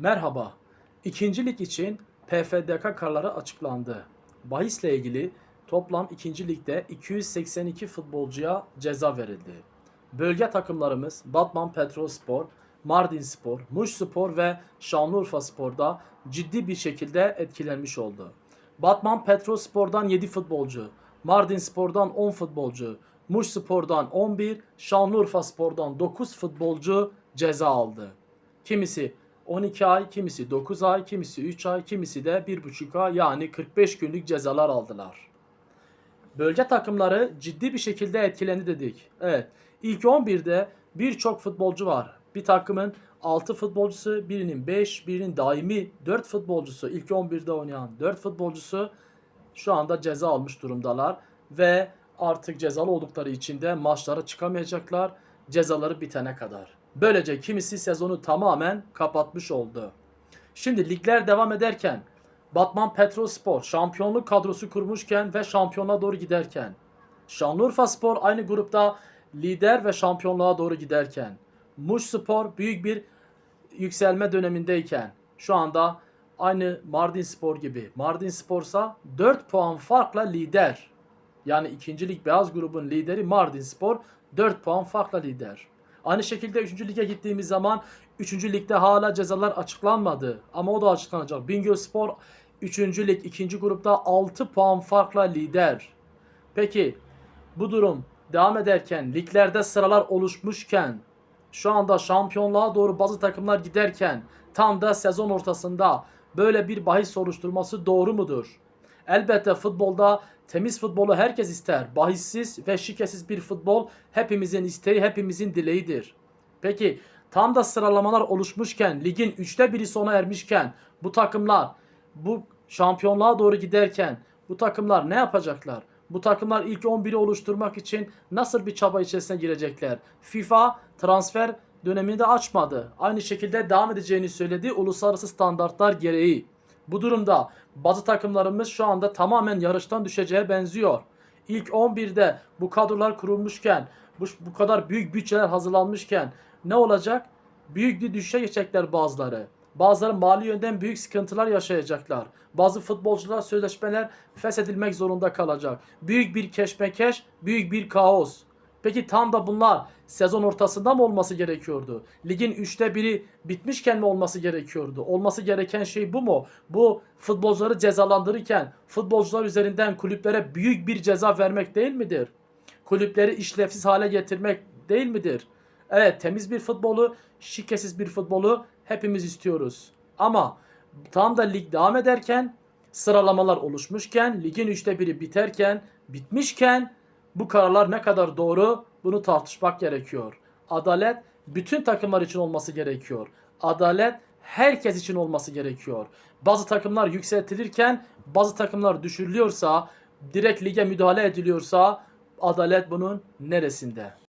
Merhaba. İkinci lig için PFDK kararları açıklandı. Bahisle ilgili toplam ikinci ligde 282 futbolcuya ceza verildi. Bölge takımlarımız Batman Petrolspor, Mardin Spor, Muş Spor ve Şanlıurfa Spor'da ciddi bir şekilde etkilenmiş oldu. Batman Petrolspor'dan 7 futbolcu, Mardin Spor'dan 10 futbolcu, Muş Spor'dan 11, Şanlıurfa Spor'dan 9 futbolcu ceza aldı. Kimisi 12 ay, kimisi 9 ay, kimisi 3 ay, kimisi de 1,5 ay yani 45 günlük cezalar aldılar. Bölge takımları ciddi bir şekilde etkilendi dedik. Evet. İlk 11'de birçok futbolcu var. Bir takımın 6 futbolcusu, birinin 5, birinin daimi 4 futbolcusu, ilk 11'de oynayan 4 futbolcusu şu anda ceza almış durumdalar ve artık cezalı oldukları için de maçlara çıkamayacaklar cezaları bitene kadar. Böylece kimisi sezonu tamamen kapatmış oldu. Şimdi ligler devam ederken Batman Petrolspor şampiyonluk kadrosu kurmuşken ve şampiyonluğa doğru giderken Şanlıurfa Spor aynı grupta lider ve şampiyonluğa doğru giderken Muş Spor büyük bir yükselme dönemindeyken şu anda aynı Mardin Spor gibi. Mardin Spor'sa 4 puan farkla lider. Yani ikinci lig beyaz grubun lideri Mardin Spor 4 puan farkla lider. Aynı şekilde 3. lige gittiğimiz zaman 3. ligde hala cezalar açıklanmadı. Ama o da açıklanacak. Bingöl Spor 3. lig 2. grupta 6 puan farkla lider. Peki bu durum devam ederken liglerde sıralar oluşmuşken şu anda şampiyonluğa doğru bazı takımlar giderken tam da sezon ortasında böyle bir bahis oluşturması doğru mudur? Elbette futbolda temiz futbolu herkes ister. Bahissiz ve şikesiz bir futbol hepimizin isteği, hepimizin dileğidir. Peki tam da sıralamalar oluşmuşken, ligin üçte biri sona ermişken bu takımlar bu şampiyonluğa doğru giderken bu takımlar ne yapacaklar? Bu takımlar ilk 11'i oluşturmak için nasıl bir çaba içerisine girecekler? FIFA transfer dönemini de açmadı. Aynı şekilde devam edeceğini söyledi uluslararası standartlar gereği. Bu durumda bazı takımlarımız şu anda tamamen yarıştan düşeceğe benziyor. İlk 11'de bu kadrolar kurulmuşken, bu, bu kadar büyük bütçeler hazırlanmışken ne olacak? Büyük bir düşüşe geçecekler bazıları. Bazıları mali yönden büyük sıkıntılar yaşayacaklar. Bazı futbolcular sözleşmeler feshedilmek zorunda kalacak. Büyük bir keşmekeş, büyük bir kaos. Peki tam da bunlar sezon ortasında mı olması gerekiyordu? Ligin üçte biri bitmişken mi olması gerekiyordu? Olması gereken şey bu mu? Bu futbolcuları cezalandırırken futbolcular üzerinden kulüplere büyük bir ceza vermek değil midir? Kulüpleri işlevsiz hale getirmek değil midir? Evet temiz bir futbolu, şikesiz bir futbolu hepimiz istiyoruz. Ama tam da lig devam ederken sıralamalar oluşmuşken, ligin üçte biri biterken, bitmişken bu kararlar ne kadar doğru bunu tartışmak gerekiyor. Adalet bütün takımlar için olması gerekiyor. Adalet herkes için olması gerekiyor. Bazı takımlar yükseltilirken bazı takımlar düşürülüyorsa, direkt lige müdahale ediliyorsa adalet bunun neresinde?